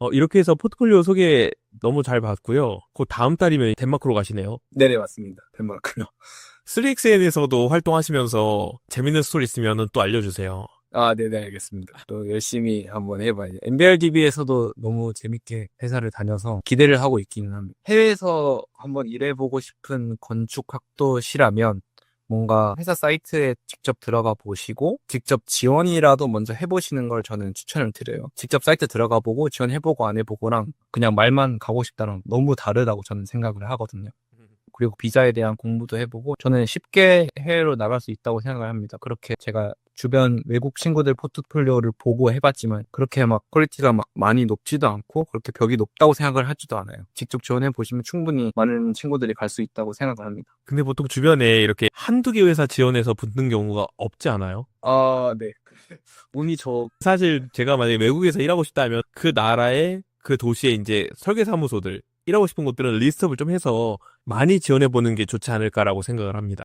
어, 이렇게 해서 포트폴리오 소개 너무 잘 봤고요. 곧 다음 달이면 덴마크로 가시네요. 네네, 맞습니다. 덴마크요. 3XN에서도 활동하시면서 재밌는 스토리 있으면 또 알려주세요. 아, 네네, 알겠습니다. 또 열심히 한번 해봐야죠. MBRDB에서도 너무 재밌게 회사를 다녀서 기대를 하고 있기는 합니다. 해외에서 한번 일해보고 싶은 건축학도시라면 뭔가 회사 사이트에 직접 들어가 보시고 직접 지원이라도 먼저 해보시는 걸 저는 추천을 드려요. 직접 사이트 들어가 보고 지원해보고 안 해보고랑 그냥 말만 가고 싶다랑 너무 다르다고 저는 생각을 하거든요. 그리고 비자에 대한 공부도 해보고 저는 쉽게 해외로 나갈 수 있다고 생각을 합니다. 그렇게 제가 주변 외국 친구들 포트폴리오를 보고 해봤지만 그렇게 막 퀄리티가 막 많이 높지도 않고 그렇게 벽이 높다고 생각을 하지도 않아요. 직접 지원해 보시면 충분히 많은 친구들이 갈 수 있다고 생각을 합니다. 근데 보통 주변에 이렇게 한두 개 회사 지원해서 붙는 경우가 없지 않아요? 아, 네. 운이 저 사실 제가 만약에 외국에서 일하고 싶다면 그 나라의 그 도시에 이제 설계사무소들 일하고 싶은 곳들은 리스트업을 좀 해서 많이 지원해 보는 게 좋지 않을까라고 생각을 합니다.